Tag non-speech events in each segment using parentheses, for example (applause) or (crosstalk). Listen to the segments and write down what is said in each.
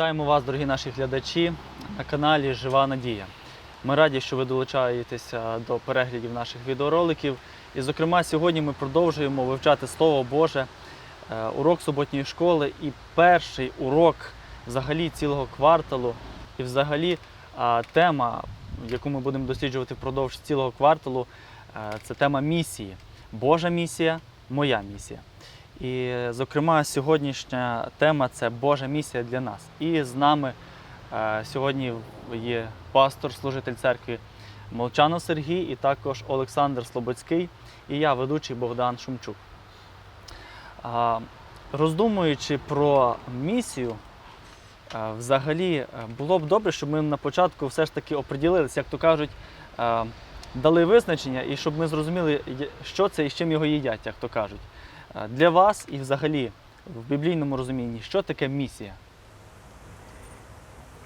Вітаємо вас, дорогі наші глядачі, на каналі Жива Надія. Ми раді, що ви долучаєтеся до переглядів наших відеороликів. І, зокрема, сьогодні ми продовжуємо вивчати Слово Боже, е, урок суботньої школи і перший урок взагалі цілого кварталу. І взагалі тема, яку ми будемо досліджувати впродовж цілого кварталу, е, це тема місії. Божа місія, моя місія. І, зокрема, сьогоднішня тема це Божа місія для нас. І з нами е, сьогодні є пастор, служитель церкви Молчанов Сергій, і також Олександр Слободський, і я, ведучий Богдан Шумчук. Роздумуючи про місію, е, взагалі е, було б добре, щоб ми на початку все ж таки оприділилися, як то кажуть, дали визначення, і щоб ми зрозуміли, що це і з чим його їдять, як то кажуть. Для вас і взагалі в біблійному розумінні, що таке місія?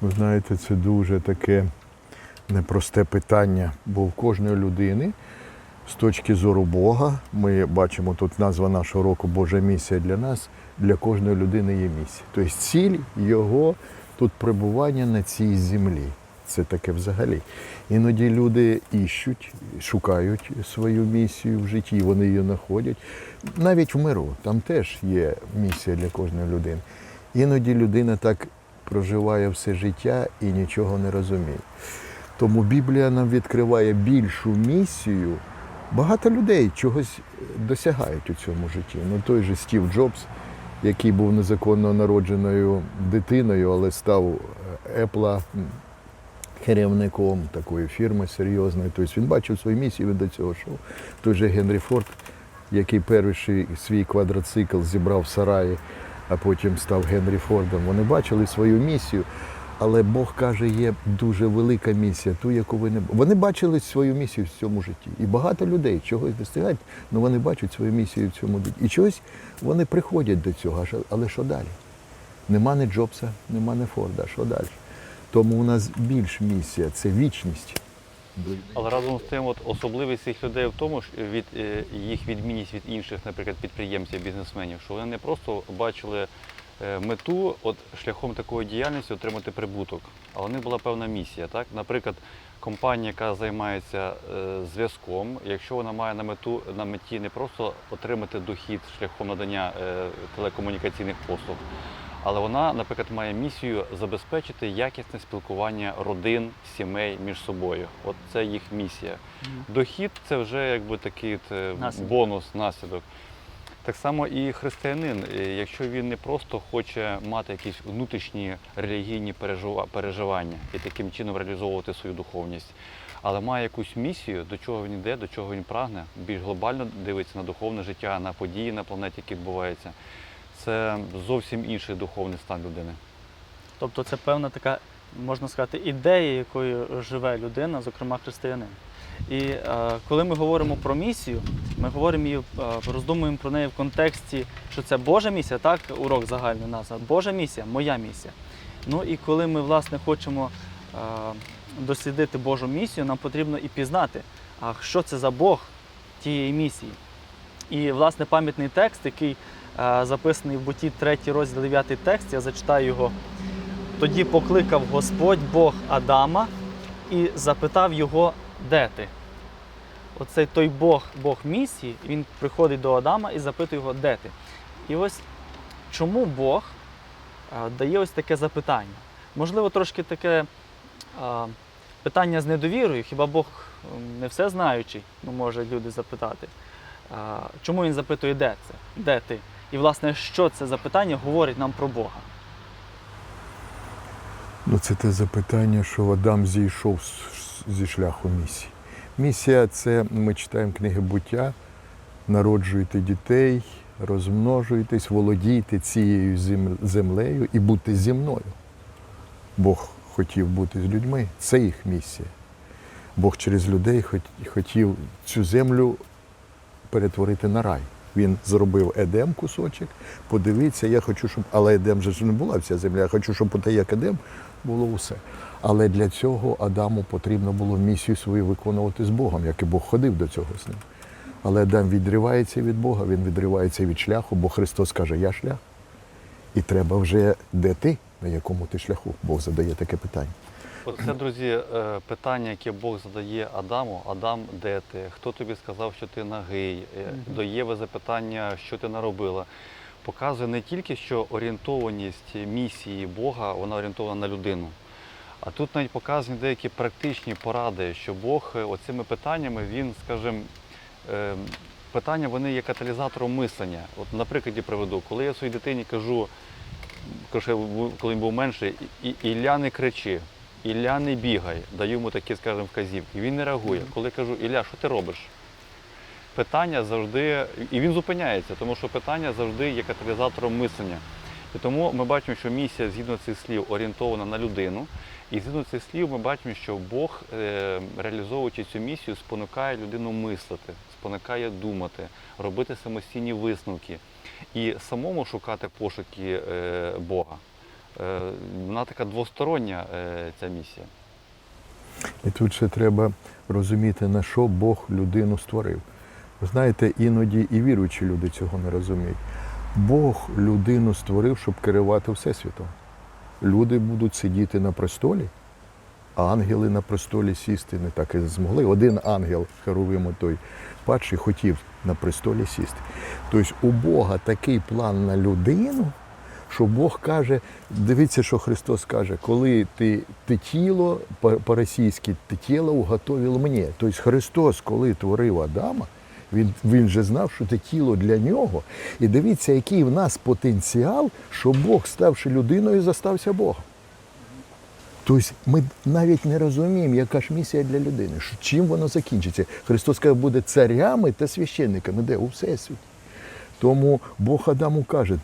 Ви знаєте, це дуже таке непросте питання, бо в кожної людини з точки зору Бога, ми бачимо тут назва нашого року Божа місія для нас, для кожної людини є місія. Тобто ціль його тут перебування на цій землі. Це таке взагалі. Іноді люди іщуть, шукають свою місію в житті, вони її знаходять. Навіть в миру там теж є місія для кожної людини. Іноді людина так проживає все життя і нічого не розуміє. Тому Біблія нам відкриває більшу місію. Багато людей чогось досягають у цьому житті. Ну той же Стів Джобс, який був незаконно народженою дитиною, але став Apple керівником такої фірми серйозної. Тобто він бачив свою місію, він до цього йшов. Той же Генрі Форд, який перший свій квадроцикл зібрав в сараї, а потім став Генрі Фордом. Вони бачили свою місію. Але Бог каже, є дуже велика місія, ту, яку ви не вони бачили свою місію в цьому житті. І багато людей чогось досягають, але вони бачать свою місію в цьому житті. І чогось вони приходять до цього. Але що далі? Нема не Джобса, нема не Форда. Що далі? Тому у нас більш місія це вічність. Але разом з тим, от особливість цих людей в тому, що від е, їх відмінність від інших, наприклад, підприємців, бізнесменів, що вони не просто бачили е, мету от шляхом такої діяльності отримати прибуток, а у них була певна місія. Так, наприклад, компанія, яка займається е, зв'язком, якщо вона має на мету на меті не просто отримати дохід шляхом надання телекомунікаційних послуг. Але вона, наприклад, має місію забезпечити якісне спілкування родин, сімей між собою. От це їх місія. Дохід це вже якби такий е, Наслідок. бонус, наслідок. Так само і християнин, е, якщо він не просто хоче мати якісь внутрішні релігійні переживання і таким чином реалізовувати свою духовність, але має якусь місію, до чого він йде, до чого він прагне, більш глобально дивиться на духовне життя, на події на планеті, які відбуваються. Це зовсім інший духовний стан людини. Тобто це певна така, можна сказати, ідея, якою живе людина, зокрема християнин. І е, коли ми говоримо про місію, ми говоримо і е, роздумуємо про неї в контексті, що це Божа місія, так, урок загальний назва. Божа місія, моя місія. Ну і коли ми, власне, хочемо е, дослідити Божу місію, нам потрібно і пізнати, а що це за Бог тієї місії. І, власне, пам'ятний текст, який записаний в буті 3 розділ 9 текст, я зачитаю його. Тоді покликав Господь Бог Адама і запитав його, де ти? Оцей той Бог, Бог місії, він приходить до Адама і запитує його, де ти? І ось чому Бог е, дає ось таке запитання? Можливо, трошки таке е, питання з недовірою, хіба Бог не все знаючий, ну, може люди запитати. Е, Чому він запитує, де це? Де ти? І, власне, що це запитання говорить нам про Бога? Ну, це те запитання, що Адам зійшов зі шляху місії. Місія це ми читаємо книги буття, народжуйте дітей, розмножуйтесь, володійте цією землею і будьте зі мною. Бог хотів бути з людьми, це їх місія. Бог через людей хотів цю землю перетворити на рай. Він зробив Едем кусочок, подивіться, я хочу, щоб. Але Едем же ж не була вся земля. Я хочу, щоб те, як Едем, було усе. Але для цього Адаму потрібно було місію свою виконувати з Богом, як і Бог ходив до цього з ним. Але Адам відривається від Бога, він відривається від шляху, бо Христос каже, я шлях. І треба вже де ти? на якому ти шляху. Бог задає таке питання. От це, друзі, е, питання, яке Бог задає Адаму. Адам, де ти? Хто тобі сказав, що ти нагий? Е, До Єви запитання, що ти наробила. Показує не тільки, що орієнтованість місії Бога, вона орієнтована на людину. А тут навіть показані деякі практичні поради, що Бог е, оцими питаннями, він, скажімо, питання вони є каталізатором мислення. От на прикладі приведу, коли я своїй дитині кажу, коли він був менший, Ілля не кричи, Ілля не бігай, даю йому такі, скажімо, вказівки. Він не реагує. Коли кажу, Ілля, що ти робиш? Питання завжди, і він зупиняється, тому що питання завжди є каталізатором мислення. І тому ми бачимо, що місія згідно цих слів орієнтована на людину. І згідно цих слів ми бачимо, що Бог, е, реалізовуючи цю місію, спонукає людину мислити, спонукає думати, робити самостійні висновки і самому шукати пошуки е, Бога. Е, Вона така двостороння е, ця місія. І тут ще треба розуміти, на що Бог людину створив. Ви знаєте, іноді і віруючі люди цього не розуміють. Бог людину створив, щоб керувати Всесвітом. Люди будуть сидіти на престолі, а ангели на престолі сісти не так і змогли. Один ангел, Херовимо той падший, хотів на престолі сісти. Тобто у Бога такий план на людину, що Бог каже, дивіться, що Христос каже, коли ти, ти тіло, по- по-російськи, ти тіло уготовив мені. Тобто Христос, коли творив Адама, він, він же знав, що це тіло для нього. І дивіться, який в нас потенціал, що Бог, ставши людиною, застався Богом. Тобто ми навіть не розуміємо, яка ж місія для людини, чим воно закінчиться. Христос каже, буде царями та священниками, де у всесвіті. Тому Бог Адаму каже,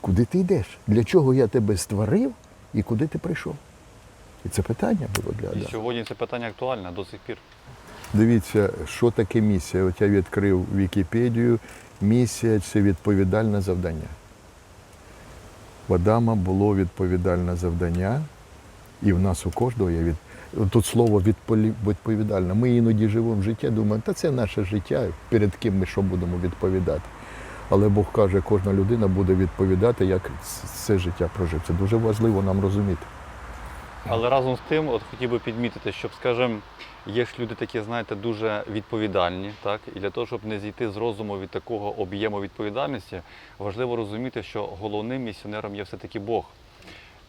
куди ти йдеш? Для чого я тебе створив і куди ти прийшов? І це питання було для І сьогодні це питання актуальне до сих пір. Дивіться, що таке місія. От я відкрив Вікіпедію. Місія це відповідальне завдання. В Адама було відповідальне завдання, і в нас у кожного є від. Тут слово відповідальне. Ми іноді живемо життя, думаємо, та це наше життя, перед ким ми що будемо відповідати. Але Бог каже, кожна людина буде відповідати, як це життя прожив. Це дуже важливо нам розуміти. Але разом з тим, от хотів би підмітити, щоб, скажімо, є ж люди такі, знаєте, дуже відповідальні, так? І для того, щоб не зійти з розуму від такого об'єму відповідальності, важливо розуміти, що головним місіонером є все-таки Бог.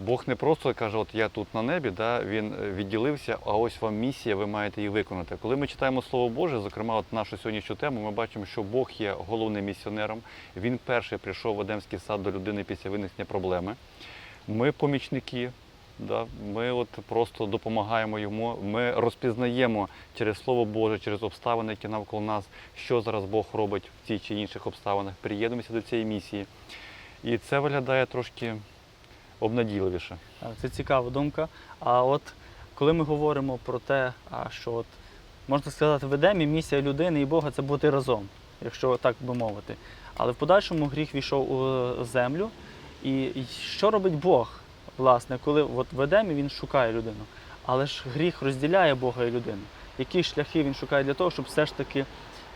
Бог не просто каже, от я тут на небі, да, він е, відділився, а ось вам місія, ви маєте її виконати. Коли ми читаємо Слово Боже, зокрема, от нашу сьогоднішню тему, ми бачимо, що Бог є головним місіонером. Він перший прийшов в Едемський сад до людини після виникнення проблеми. Ми помічники, Да? Ми от просто допомагаємо йому. Ми розпізнаємо через Слово Боже, через обставини, які навколо нас, що зараз Бог робить в цих чи інших обставинах. Приєднуємося до цієї місії. І це виглядає трошки обнадійливіше. Це цікава думка. А от коли ми говоримо про те, що от, можна сказати, в Едемі місія людини і Бога це бути разом, якщо так би мовити. Але в подальшому гріх війшов у землю. І що робить Бог, власне, коли от в Едемі він шукає людину, але ж гріх розділяє Бога і людину. Які шляхи він шукає для того, щоб все ж таки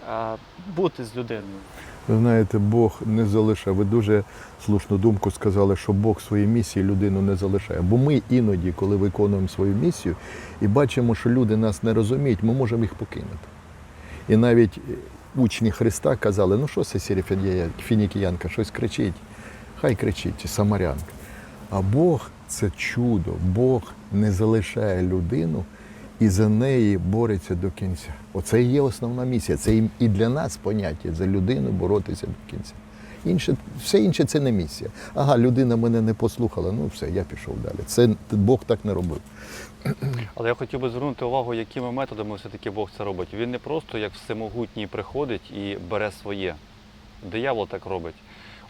а, бути з людиною? Ви знаєте, Бог не залишає. Ви дуже слушну думку сказали, що Бог своїй місії людину не залишає. Бо ми іноді, коли виконуємо свою місію і бачимо, що люди нас не розуміють, ми можемо їх покинути. І навіть учні Христа казали, ну що це фінікіянка, щось кричить. Хай кричить, самарянка. А Бог це чудо. Бог не залишає людину і за неї бореться до кінця. Оце і є основна місія. Це і- для нас поняття за людину боротися до кінця. Інше, все інше це не місія. Ага, людина мене не послухала, ну все, я пішов далі. Це Бог так не робив. Але я хотів би звернути увагу, якими методами все-таки Бог це робить. Він не просто як всемогутній приходить і бере своє. Диявол так робить.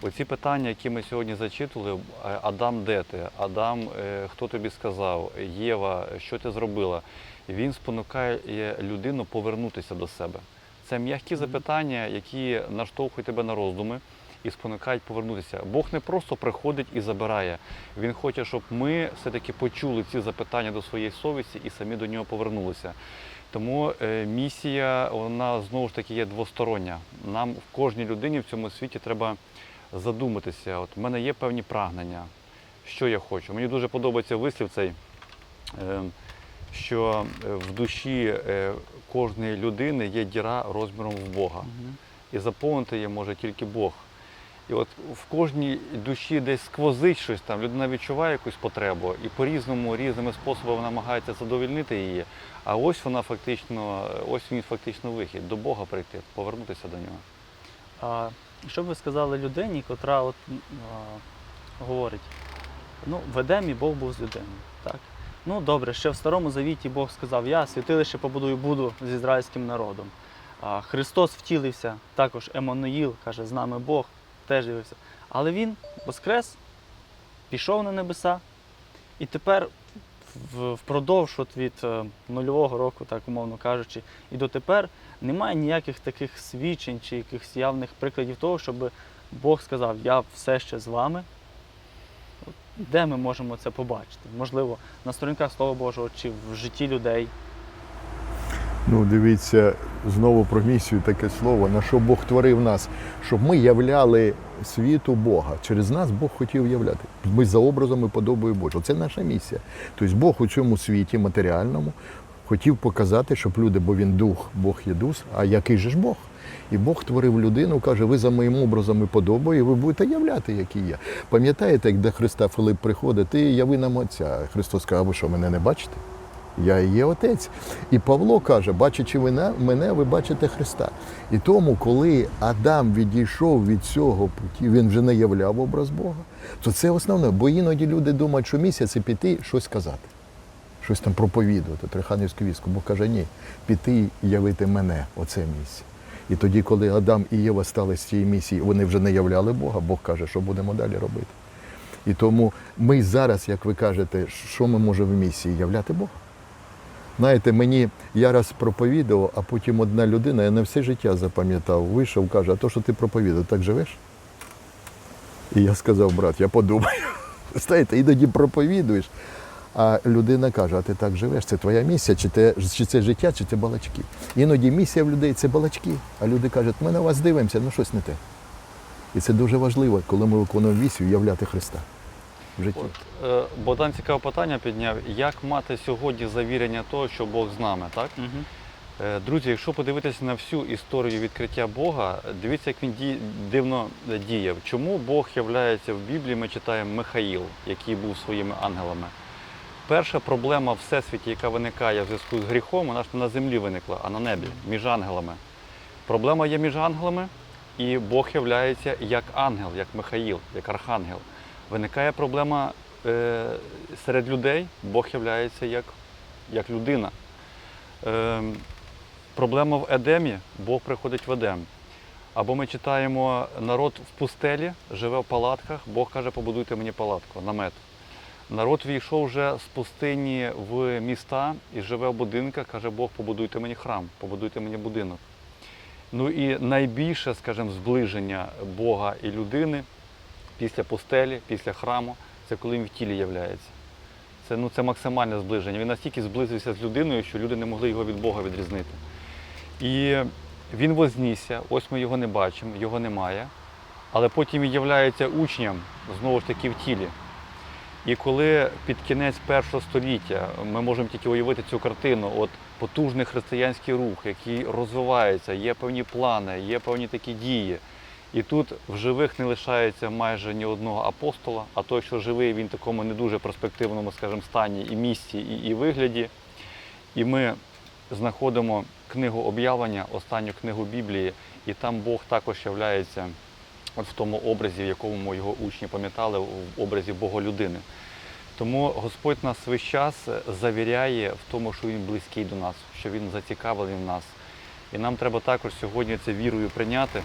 Оці питання, які ми сьогодні зачитували, Адам, де ти? Адам, е, хто тобі сказав? Єва, що ти зробила? Він спонукає людину повернутися до себе. Це м'які запитання, які наштовхують тебе на роздуми і спонукають повернутися. Бог не просто приходить і забирає. Він хоче, щоб ми все-таки почули ці запитання до своєї совісті і самі до нього повернулися. Тому е, місія, вона знову ж таки є двостороння. Нам в кожній людині в цьому світі треба задуматися. От в мене є певні прагнення. що я хочу. Мені дуже подобається вислів цей, е, що е, в душі е, кожної людини є діра розміром в Бога. І заповнити її може тільки Бог. І от в кожній душі десь сквозить щось там, людина відчуває якусь потребу і по-різному, різними способами намагається задовольнити її. А ось вона фактично, ось він фактично вихід до Бога прийти, повернутися до нього. А що б ви сказали людині, котра от, а, говорить, ну, в Едемі Бог був з людиною. Так? Ну добре, ще в Старому Завіті Бог сказав, я святилище побудую буду з ізраїльським народом. А Христос втілився, також Еммануїл, каже, з нами Бог, теж явився. Але Він воскрес, пішов на небеса, і тепер впродовж от від е, нульового року, так умовно кажучи, і дотепер немає ніяких таких свідчень чи якихось явних прикладів того, щоб Бог сказав, я все ще з вами. Де ми можемо це побачити? Можливо, на сторінках Слова Божого чи в житті людей. Ну, дивіться, знову про місію таке слово, на що Бог творив нас, щоб ми являли світу Бога. Через нас Бог хотів являти. Ми за образом і подобою Божого. Це наша місія. Тобто Бог у цьому світі матеріальному хотів показати, щоб люди, бо він дух, Бог є дух, а який же ж Бог? І Бог творив людину, каже, ви за моїм образом і подобою, ви будете являти, який я. Пам'ятаєте, як до Христа Филип приходить, ти яви нам Отця. Христос каже, а ви що, мене не бачите? Я і є отець. І Павло каже, бачачи мене, ви бачите Христа. І тому, коли Адам відійшов від цього путі, він вже не являв образ Бога, то це основне. Бо іноді люди думають, що місія це піти щось сказати, щось там проповідувати, Триханівську війську. Бог каже, ні, піти і явити мене, оце місія. І тоді, коли Адам і Єва стали з цієї місії, вони вже не являли Бога, Бог каже, що будемо далі робити. І тому ми зараз, як ви кажете, що ми можемо в місії являти Бога. Знаєте, мені я раз проповідував, а потім одна людина, я на все життя запам'ятав, вийшов, каже, а то, що ти проповідав, так живеш? І я сказав, брат, я подумаю. (laughs) Знаєте, іноді проповідуєш, а людина каже, а ти так живеш, це твоя місія, чи, те, чи це життя, чи це балачки. Іноді місія в людей це балачки, а люди кажуть, ми на вас дивимося, ну щось не те. І це дуже важливо, коли ми виконуємо місію, являти Христа в житті. От, е, Богдан цікаве питання підняв, як мати сьогодні завірення того, що Бог з нами, так? Угу. Е, Друзі, якщо подивитися на всю історію відкриття Бога, дивіться, як він ді- дивно діяв. Чому Бог являється в Біблії, ми читаємо Михаїл, який був своїми ангелами. Перша проблема в всесвіті, яка виникає в зв'язку з гріхом, вона ж не на землі виникла, а на небі, між ангелами. Проблема є між ангелами, і Бог являється як ангел, як Михаїл, як архангел. Виникає проблема е, серед людей, Бог являється як, як людина. Ем, Проблема в Едемі, Бог приходить в Едем. Або ми читаємо, народ в пустелі живе в палатках, Бог каже, побудуйте мені палатку, намет. Народ війшов вже з пустині в міста і живе в будинках, каже Бог, побудуйте мені храм, побудуйте мені будинок. Ну і найбільше, скажімо, зближення Бога і людини після пустелі, після храму, це коли він в тілі являється. Це, ну, це максимальне зближення. Він настільки зблизився з людиною, що люди не могли його від Бога відрізнити. І він вознісся, ось ми його не бачимо, його немає. Але потім він являється учням, знову ж таки, в тілі. І коли під кінець першого століття ми можемо тільки уявити цю картину, от потужний християнський рух, який розвивається, є певні плани, є певні такі дії. І тут в живих не лишається майже ні одного апостола, а той, що живий, він в такому не дуже перспективному, скажімо, стані і місці, і, і вигляді. І ми знаходимо книгу об'явлення, останню книгу Біблії, і там Бог також являється в тому образі, в якому його учні пам'ятали, в образі Боголюдини. Тому Господь нас весь час завіряє в тому, що Він близький до нас, що Він зацікавлений в нас. І нам треба також сьогодні це вірою прийняти.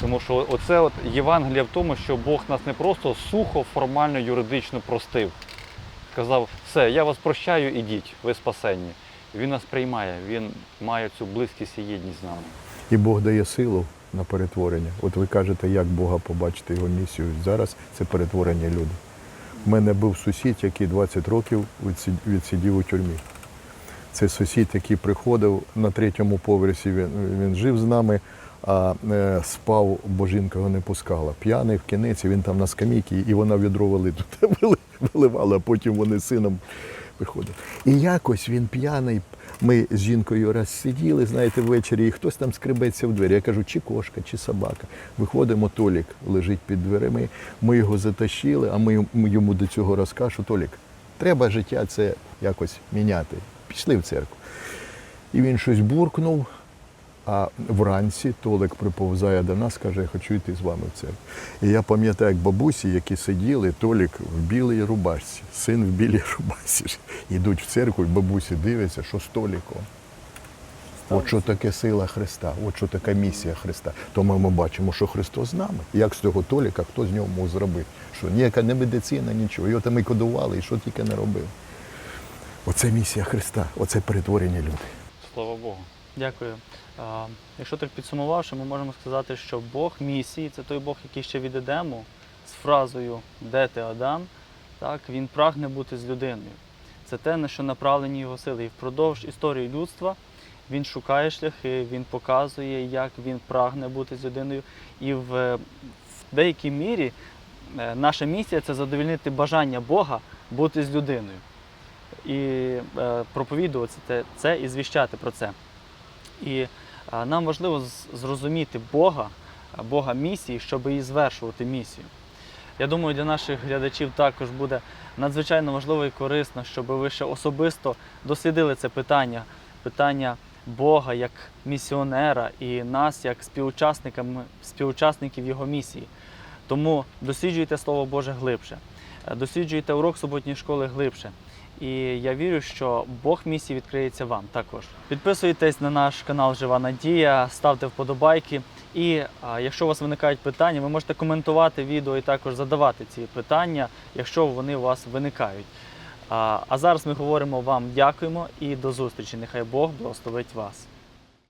Тому що оце от Євангелія в тому, що Бог нас не просто сухо, формально, юридично простив. Сказав, все, я вас прощаю, ідіть, ви спасенні. Він нас приймає, він має цю близькість і єдність з нами. І Бог дає силу на перетворення. От ви кажете, як Бога побачити його місію. Зараз це перетворення людей. У мене був сусід, який 20 років відсидів у тюрмі. Це сусід, який приходив на третьому поверсі, він, він жив з нами, а е, спав, бо жінка його не пускала. П'яний в кінець, він там на скамійці, і вона відро тут (laughs) виливала, а потім вони з сином виходили. І якось він п'яний. Ми з жінкою раз сиділи, знаєте, ввечері, і хтось там скребеться в двері. Я кажу, чи кошка, чи собака. Виходимо, Толік лежить під дверима. Ми його затащили, а ми йому до цього розкажу, Толік, треба життя це якось міняти. Пішли в церкву. І він щось буркнув, а вранці Толик приповзає до нас, каже, я хочу йти з вами в церкву. І я пам'ятаю, як бабусі, які сиділи, Толік в білій рубашці, син в білій рубашці. (laughs) Йдуть в церкву, і бабусі дивляться, що з Толіком. От що таке сила Христа, от що така місія Христа. Тому ми бачимо, що Христос з нами. Як з цього Толіка, хто з нього мог зробити? Що ніяка не медицина, нічого. Його там і кодували, і що тільки не робив. Оце місія Христа, оце перетворення людей. Слава Богу. Дякую. Якщо так підсумувавши, ми можемо сказати, що Бог місії це той Бог, який ще від Едему з фразою Де ти Адам? Так, він прагне бути з людиною. Це те, на що направлені його сили. І впродовж історії людства він шукає шляхи, він показує, як він прагне бути з людиною. І в, в деякій мірі е, наша місія це задовольнити бажання Бога бути з людиною. І е, проповідувати це і звіщати про це. І нам важливо зрозуміти Бога, Бога місії, щоб і звершувати місію. Я думаю, для наших глядачів також буде надзвичайно важливо і корисно, щоб ви ще особисто дослідили це питання, питання Бога як місіонера і нас як співучасників Його місії. Тому досліджуйте Слово Боже глибше, е, досліджуйте урок суботньої школи глибше. І я вірю, що Бог місії відкриється вам також. Підписуйтесь на наш канал Жива Надія, ставте вподобайки. І а, якщо у вас виникають питання, ви можете коментувати відео і також задавати ці питання, якщо вони у вас виникають. А, а зараз ми говоримо вам дякуємо і до зустрічі. Нехай Бог благословить вас.